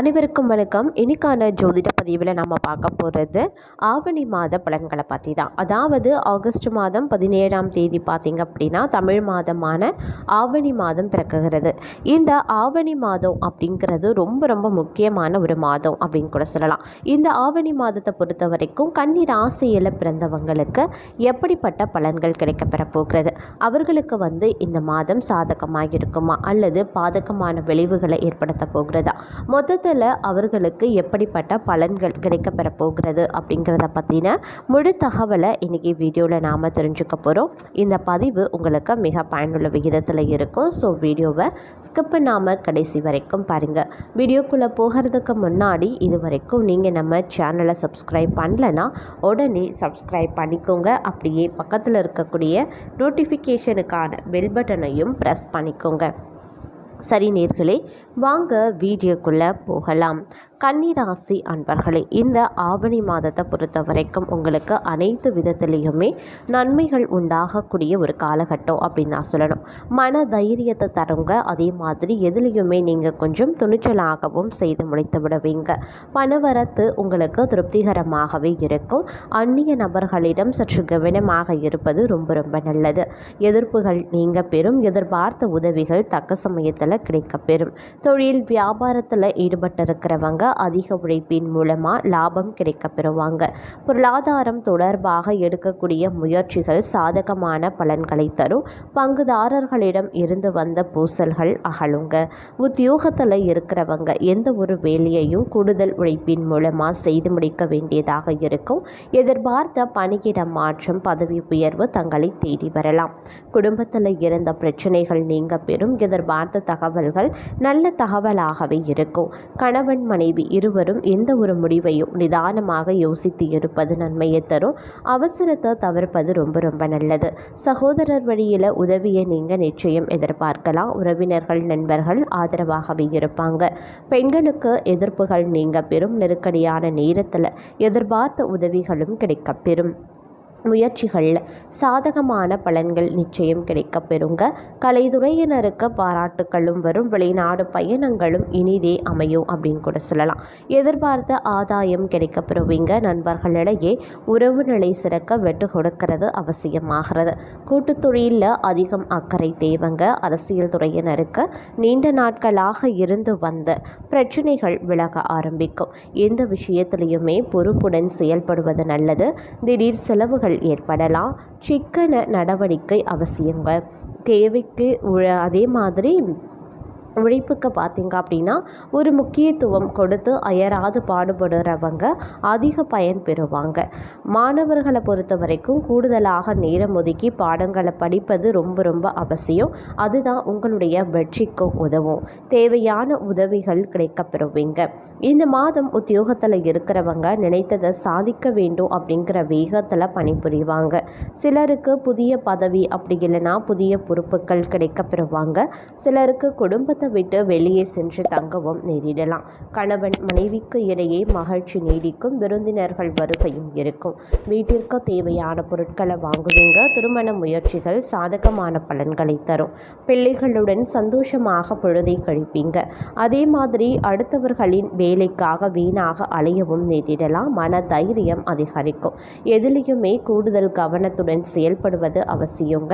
அனைவருக்கும் வணக்கம். இன்னைக்கான ஜோதிட பதிவில் நம்ம பார்க்க போகிறது ஆவணி மாத பலன்களை பற்றி தான் அதாவது ஆகஸ்ட் மாதம் பதினேழாம் தேதி பார்த்திங்க அப்படின்னா தமிழ் மாதமான ஆவணி மாதம் பிறக்குகிறது. இந்த ஆவணி மாதம் அப்படிங்கிறது ரொம்ப ரொம்ப முக்கியமான ஒரு மாதம் அப்படின்னு கூட சொல்லலாம். இந்த ஆவணி மாதத்தை பொறுத்த வரைக்கும் கன்னி ராசியில் பிறந்தவங்களுக்கு எப்படிப்பட்ட பலன்கள் கிடைக்கப்பெற போகிறது? அவர்களுக்கு வந்து இந்த மாதம் சாதகமாக இருக்குமா அல்லது பாதகமான விளைவுகளை ஏற்படுத்த போகிறதா? மொத்த மொத்தத்தில் அவர்களுக்கு எப்படிப்பட்ட பலன்கள் கிடைக்கப்பெற போகிறது அப்படிங்கிறத பற்றின முழு தகவலை இன்றைக்கி வீடியோவில் நாம் தெரிஞ்சுக்க போகிறோம் இந்த பதிவு உங்களுக்கு மிக பயனுள்ள விகிதத்தில் இருக்கும். ஸோ வீடியோவை ஸ்கிப் பண்ணாமல் கடைசி வரைக்கும் பாருங்கள் வீடியோக்குள்ளே போகிறதுக்கு முன்னாடி இது வரைக்கும் நீங்கள் நம்ம சேனலை சப்ஸ்கிரைப் பண்ணலன்னா உடனே சப்ஸ்கிரைப் பண்ணிக்கோங்க. அப்படியே பக்கத்தில் இருக்கக்கூடிய நோட்டிஃபிகேஷனுக்கான பெல் பட்டனையும் ப்ரெஸ் பண்ணிக்கோங்க. சரி நேர்களே வாங்க வீடியோக்குள்ளே போகலாம். கன்னிராசி அன்பர்களே இந்த ஆவணி மாதத்தை பொறுத்த வரைக்கும் உங்களுக்கு அனைத்து விதத்துலேயுமே நன்மைகள் உண்டாகக்கூடிய ஒரு காலகட்டம் அப்படின்னு நான் சொல்லணும். மன தைரியத்தை தருங்க. அதே மாதிரி எதுலேயுமே நீங்கள் கொஞ்சம் துணிச்சலாகவும் செய்து முடித்து விடுவீங்க. பணவரத்து உங்களுக்கு திருப்திகரமாகவே இருக்கும். அந்நிய நபர்களிடம் சற்று கவனமாக இருப்பது ரொம்ப ரொம்ப நல்லது. எதிர்ப்புகள் நீங்கள் பெறும். எதிர்பார்த்த உதவிகள் தக்க சமயத்தில் கிடைக்கப்பெறும். தொழில் வியாபாரத்தில் ஈடுபட்டிருக்கிறவங்க அதிக உழைப்பின் மூலமாக லாபம் கிடைக்க பெறுவாங்க பொருளாதாரம் தொடர்பாக எடுக்கக்கூடிய முயற்சிகள் சாதகமான பலன்களை தரும். பங்குதாரர்களிடம் இருந்து வந்த பூசல்கள் அகலுங்க. உத்தியோகத்தில் இருக்கிறவங்க எந்த ஒரு வேலையையும் கூடுதல் உழைப்பின் மூலமாக செய்து முடிக்க வேண்டியதாக இருக்கும். எதிர்பார்த்த பணியிட மாற்றம் பதவி உயர்வு தங்களை தேடி வரலாம். குடும்பத்தில் இருந்த பிரச்சனைகள் நீங்க பெறும். எதிர்பார்த்த தகவல்கள் நல்ல தகவலாகவே இருக்கும். கணவன் மனைவி இருவரும் எந்த ஒரு முடிவையும் நிதானமாக யோசித்து எடுப்பது நன்மையை தரும். அவசரத்தை தவிர்ப்பது ரொம்ப ரொம்ப நல்லது. சகோதரர் வழியில் உதவியை நீங்கள் நிச்சயம் எதிர்பார்க்கலாம். உறவினர்கள் நண்பர்கள் ஆதரவாகவே இருப்பாங்க. பெண்களுக்கு எதிர்ப்புகள் நீங்க பெரும் நெருக்கடியான நேரத்தில் எதிர்பார்த்த உதவிகளும் கிடைக்கப்பெறும். முயற்சிகளில் சாதகமான பலன்கள் நிச்சயம் கிடைக்க பெறுங்க. கலைத்துறையினருக்கு பாராட்டுகளும் வரும். வெளிநாடு பயணங்களும் இனிதே அமையும் அப்படின்னு கூட சொல்லலாம். எதிர்பார்த்த ஆதாயம் கிடைக்க பெறுவீங்க. நண்பர்களிடையே உறவு நிலை சிறக்க வெட்டு கொடுக்கிறது அவசியமாகிறது. கூட்டு தொழிலில் அதிகம் அக்கறை தேவங்க. அரசியல் துறையினருக்கு நீண்ட நாட்களாக இருந்து வந்த பிரச்சனைகள் விலக ஆரம்பிக்கும். எந்த விஷயத்திலையுமே பொறுப்புடன் செயல்படுவது நல்லது. திடீர் செலவுகள் ஏற்படலாம். சிக்கன நடவடிக்கை அவசியங்க தேவைக்கு அதே மாதிரி உழைப்புக்கு பார்த்திங்க அப்படின்னா ஒரு முக்கியத்துவம் கொடுத்து அயராது பாடுபடுறவங்க அதிக பயன் பெறுவாங்க. மாணவர்களை பொறுத்த வரைக்கும் கூடுதலாக நேரம் ஒதுக்கி பாடங்களை படிப்பது ரொம்ப ரொம்ப அவசியம். அதுதான் உங்களுடைய வெற்றிக்கும் உதவும். தேவையான உதவிகள் கிடைக்கப்பெறுவீங்க. இந்த மாதம் உத்தியோகத்தில் இருக்கிறவங்க நினைத்ததை சாதிக்க வேண்டும் அப்படிங்கிற வேகத்தில் பணிபுரிவாங்க. சிலருக்கு புதிய பதவி அப்படி இல்லைன்னா புதிய பொறுப்புகள் கிடைக்கப்பெறுவாங்க. சிலருக்கு குடும்பத்தை குடும்பத்தை விட்டு வெளியே சென்று தங்கவும் நேரிடலாம். கணவன் மனைவிக்கு இடையே மகிழ்ச்சி நீடிக்கும் விருந்தினர்கள் வருகையும் இருக்கும். வீட்டிற்கு தேவையான பொருட்களை வாங்குவீங்க. திருமண முயற்சிகள் சாதகமான பலன்களை தரும். பிள்ளைகளுடன் சந்தோஷமாக பொழுதை கழிப்பீங்க. அதே மாதிரி அடுத்தவர்களின் வேலைக்காக வீணாக அலையவும் நேரிடலாம். மன தைரியம் அதிகரிக்கும். எதிலையுமே கூடுதல் கவனத்துடன் செயல்படுவது அவசியங்க.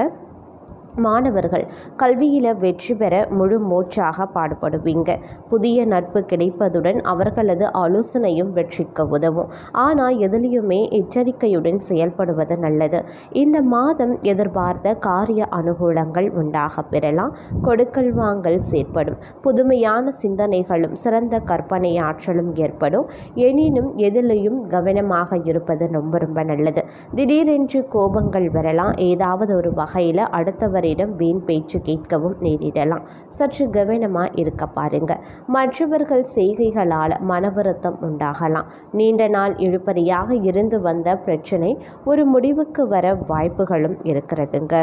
மாணவர்கள் கல்வியில் வெற்றி பெற முழு மூச்சாக பாடுபடுவீங்க. புதிய நட்பு கிடைப்பதுடன் அவர்களது ஆலோசனையும் வெற்றிக்க உதவும். ஆனால் எதிலையுமே எச்சரிக்கையுடன் செயல்படுவது நல்லது. இந்த மாதம் எதிர்பார்த்த காரிய அனுகூலங்கள் உண்டாக பெறலாம். கொடுக்கல் வாங்கல் செயற்படும். புதுமையான சிந்தனைகளும் சிறந்த கற்பனை ஆற்றலும் ஏற்படும். எனினும் எதிலையும் கவனமாக இருப்பது ரொம்ப ரொம்ப நல்லது. திடீரென்று கோபங்கள் வரலாம். ஏதாவது ஒரு வகையில் அடுத்தவர் மற்றவரிடம் வீண் பேச்சு கேட்கவும் நேரிடலாம். சற்று கவனமாக இருக்க பாருங்க. மற்றவர்கள் செய்கைகளால் மனவருத்தம் உண்டாகலாம். நீண்ட நாள் இழுப்பறியாக இருந்து வந்த பிரச்சனை ஒரு முடிவுக்கு வர வாய்ப்புகளும் இருக்கிறதுங்க.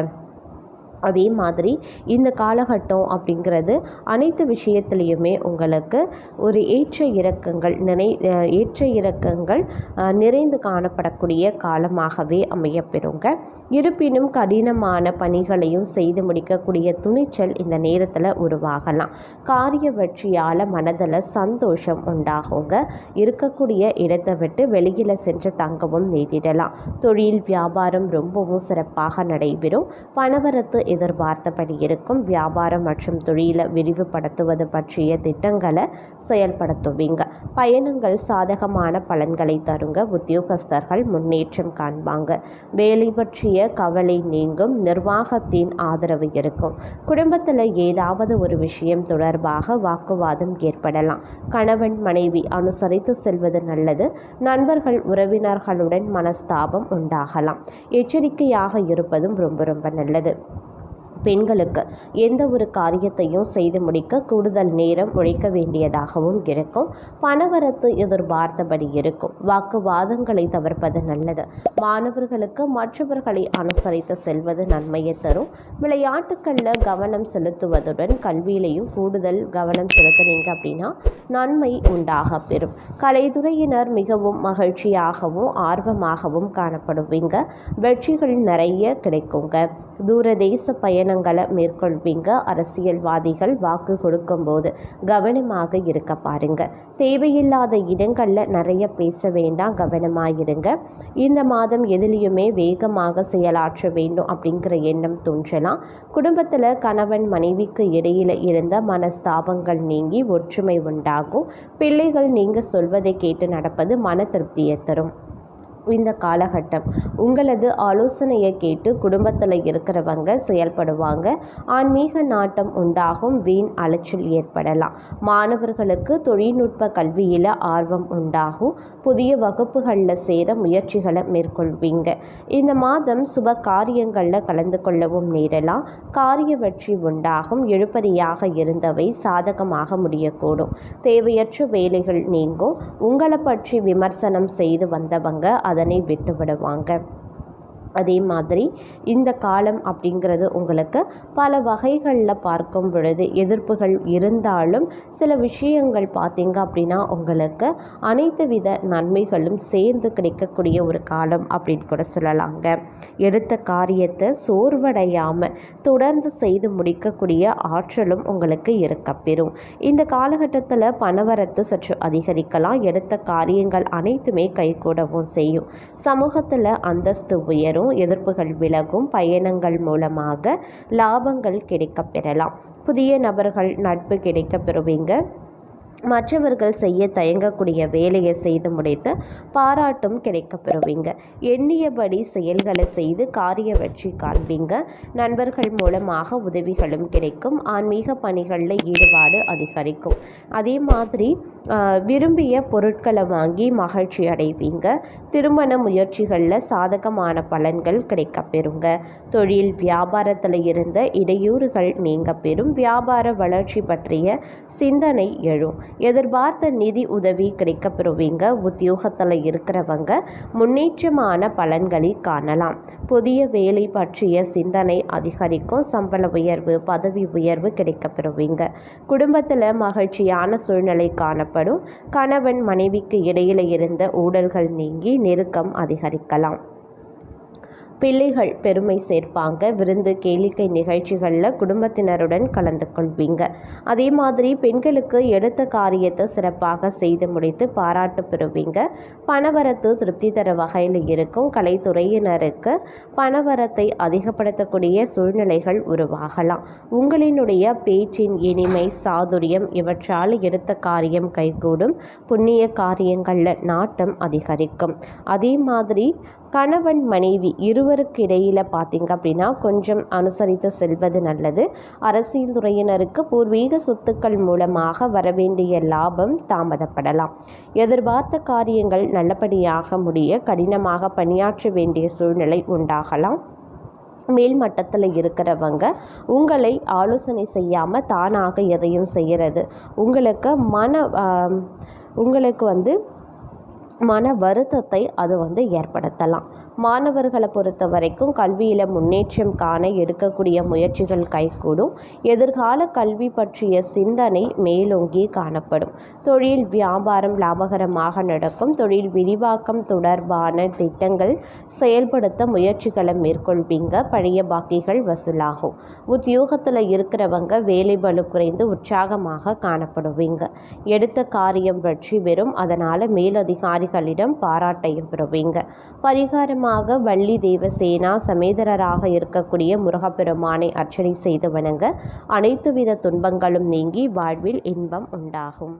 அதே மாதிரி இந்த காலகட்டம் அப்படிங்கிறது அனைத்து விஷயத்துலேயுமே உங்களுக்கு ஒரு ஏற்ற இறக்கங்கள் நினை ஏற்ற இறக்கங்கள் நிறைந்து காணப்படக்கூடிய காலமாகவே அமையப்பெறுங்க. இருப்பினும் கடினமான பணிகளையும் செய்து முடிக்கக்கூடிய துணிச்சல் இந்த நேரத்தில் உருவாகலாம். காரிய வெற்றியால் மனதில் சந்தோஷம் உண்டாகுங்க. இருக்கக்கூடிய இடத்தை விட்டு வெளியில் சென்று தங்கவும் நேரிடலாம். தொழில் வியாபாரம் ரொம்பவும் சிறப்பாக நடைபெறும். பணவரத்து எதிர்பார்த்தபடி இருக்கும். வியாபாரம் மற்றும் தொழிலை விரிவுபடுத்துவது பற்றிய திட்டங்களை செயல்படுத்துவீங்க. பயணங்கள் சாதகமான பலன்களை தருங்க. உத்தியோகஸ்தர்கள் முன்னேற்றம் காண்பாங்க. வேலை பற்றிய கவலை நீங்கும். நிர்வாகத்தின் ஆதரவு இருக்கும். குடும்பத்தில் ஏதாவது ஒரு விஷயம் தொடர்பாக வாக்குவாதம் ஏற்படலாம். கணவன் மனைவி அனுசரித்து செல்வது நல்லது. நண்பர்கள் உறவினர்களுடன் மனஸ்தாபம் உண்டாகலாம். எச்சரிக்கையாக இருப்பதும் ரொம்ப ரொம்ப நல்லது. பெண்களுக்கு எந்த ஒரு காரியத்தையும் செய்து முடிக்க கூடுதல் நேரம் உழைக்க வேண்டியதாகவும் இருக்கும். பணவரத்து எதிர்பார்த்தபடி இருக்கும். வாக்குவாதங்களை தவிர்ப்பது நல்லது. மாணவர்களுக்கு மற்றவர்களை அனுசரித்து செல்வது நன்மையை தரும். விளையாட்டுக்களில் கவனம் செலுத்துவதுடன் கல்வியிலையும் கூடுதல் கவனம் செலுத்தினீங்க அப்படின்னா நன்மை உண்டாக பெறும். கலைத்துறையினர் மிகவும் மகிழ்ச்சியாகவும் ஆர்வமாகவும் காணப்படுவீங்க. வெற்றிகள் நிறைய கிடைக்குங்க. தூரதேச பயணங்களை மேற்கொள்வீங்க. அரசியல்வாதிகள் வாக்கு கொடுக்கும்போது கவனமாக இருக்க பாருங்க. தேவையில்லாத இடங்களில் நிறைய பேச வேண்டாம் கவனமாக இருங்க இந்த மாதம் எதுலேயுமே வேகமாக செயலாற்ற வேண்டும் அப்படிங்கிற எண்ணம் தோன்றலாம். குடும்பத்தில் கணவன் மனைவிக்கு இடையில் இருந்த மனஸ்தாபங்கள் நீங்கி ஒற்றுமை உண்டாகும். பிள்ளைகள் நீங்கள் சொல்வதை கேட்டு நடப்பது மன திருப்தியை தரும். இந்த காலகட்டம். உங்களது ஆலோசனையை கேட்டு குடும்பத்தில் இருக்கிறவங்க செயல்படுவாங்க. ஆன்மீக நாட்டம் உண்டாகும் வீண் அலைச்சல் ஏற்படலாம். மாணவர்களுக்கு தொழில்நுட்ப கல்வியில் ஆர்வம் உண்டாகும். புதிய வகுப்புகளில் சேர முயற்சிகளை மேற்கொள்வீங்க. இந்த மாதம் சுப காரியங்களில் கலந்து கொள்ளவும் நேரலாம். காரிய வெற்றி உண்டாகும். எழுப்பறியாக இருந்தவை சாதகமாக முடியக்கூடும். தேவையற்ற வேலைகள் நீங்கும். உங்களை பற்றி விமர்சனம் செய்து வந்தவங்க அது அதனை விட்டுவிடுவாங்க அதே மாதிரி இந்த காலம் அப்படிங்கிறது உங்களுக்கு பல வகைகளில் பார்க்கும் பொழுது எதிர்ப்புகள் இருந்தாலும் சில விஷயங்கள் பார்த்திங்க அப்படின்னா உங்களுக்கு அனைத்து வித நன்மைகளும் சேர்ந்து கிடைக்கக்கூடிய ஒரு காலம் அப்படின்னு கூட சொல்லலாங்க. எடுத்த காரியத்தை சோர்வடையாமல் தொடர்ந்து செய்து முடிக்கக்கூடிய ஆற்றலும் உங்களுக்கு இருக்கப்பெறும் இந்த காலகட்டத்தில் பணவரத்து சற்று அதிகரிக்கலாம். எடுத்த காரியங்கள் அனைத்துமே கைகூடவும் செய்யும். சமூகத்தில் அந்தஸ்து உயரும். எதிர்ப்புகள் விலகும் பயணங்கள் மூலமாக லாபங்கள் கிடைக்கப் பெறலாம் புதிய நபர்கள் நட்பு கிடைக்கப் பெறுவீங்க மற்றவர்கள் செய்ய தயங்கக்கூடிய வேலையை செய்து முடித்து பாராட்டும் கிடைக்கப்பெறுவீங்க. எண்ணியபடி செயல்களை செய்து காரிய வெற்றி காண்பீங்க. நண்பர்கள் மூலமாக உதவிகளும் கிடைக்கும். ஆன்மீக பணிகளில் ஈடுபாடு அதிகரிக்கும். அதே மாதிரி விரும்பிய பொருட்களை வாங்கி மகிழ்ச்சி அடைவீங்க. திருமண முயற்சிகளில் சாதகமான பலன்கள் கிடைக்கப்பெறுங்க. தொழில் வியாபாரத்தில் இருந்த இடையூறுகள் நீங்க பெறும் வியாபார வளர்ச்சி பற்றிய சிந்தனை எழும். எதிர்பார்த்த நிதி உதவி கிடைக்கப்பெறுவீங்க. உத்தியோகத்தில் இருக்கிறவங்க முன்னேற்றமான பலன்களை காணலாம். புதிய வேலை பற்றிய சிந்தனை அதிகரிக்கும். சம்பள உயர்வு பதவி உயர்வு கிடைக்கப்பெறுவீங்க. குடும்பத்தில் மகிழ்ச்சியான சூழ்நிலை காணப்படும். கணவன் மனைவிக்கு இடையில இருந்த ஊழல்கள் நீங்கி நெருக்கம் அதிகரிக்கலாம். பிள்ளைகள் பெருமை சேர்ப்பாங்க. விருந்து கேளிக்கை நிகழ்ச்சிகளில் குடும்பத்தினருடன் கலந்து கொள்வீங்க. அதே மாதிரி பெண்களுக்கு எடுத்த காரியத்தை சிறப்பாக செய்து முடித்து பாராட்டு பெறுவீங்க. பணவரத்து திருப்தி தர வகையில் இருக்கும். கலைத்துறையினருக்கு பணவரத்தை அதிகப்படுத்தக்கூடிய சூழ்நிலைகள் உருவாகலாம். உங்களினுடைய பேச்சின் இனிமை சாதுரியம் இவற்றால் எடுத்த காரியம் கைகூடும். புண்ணிய காரியங்களில் நாட்டம் அதிகரிக்கும். அதே மாதிரி கணவன் மனைவி இருவருக்கு இடையில் பார்த்திங்க அப்படின்னா கொஞ்சம் அனுசரித்து செல்வது நல்லது. அரசியல் துறையினருக்கு பூர்வீக சொத்துக்கள் மூலமாக வரவேண்டிய லாபம் தாமதப்படலாம். எதிர்பார்த்த காரியங்கள் நல்லபடியாக முடிய கடினமாக பணியாற்ற வேண்டிய சூழ்நிலை உண்டாகலாம். மேல் மட்டத்தில் இருக்கிறவங்க உங்களை ஆலோசனை செய்யாமல் தானாக எதையும் செய்கிறது உங்களுக்கு மன உங்களுக்கு வந்து மன வருத்தத்தை அது வந்து ஏற்படுத்தலாம். மாணவர்களை பொறுத்த வரைக்கும் கல்வியில் முன்னேற்றம் காண எடுக்கக்கூடிய முயற்சிகள் கைகூடும். எதிர்கால கல்வி பற்றிய சிந்தனை மேலோங்கி காணப்படும். தொழில் வியாபாரம் லாபகரமாக நடக்கும். தொழில் விரிவாக்கம் தொடர்பான திட்டங்கள் செயல்படுத்த முயற்சிகளை மேற்கொள்வீங்க. பழைய பாக்கிகள் வசூலாகும். உத்தியோகத்தில் இருக்கிறவங்க வேலை பலு குறைந்து உற்சாகமாக காணப்படுவீங்க. எடுத்த காரியம் வெற்றி பெறும். அதனால் மேலதிகாரிகளிடம் பாராட்டையும் பெறுவீங்க. பரிகாரமாக வள்ளி தேவசேனா சமேதரராக இருக்கக்கூடிய முருகப்பெருமானை அர்ச்சனை செய்து வணங்க அனைத்து வித துன்பங்களும் நீங்கி வாழ்வில் இன்பம் உண்டாகும்.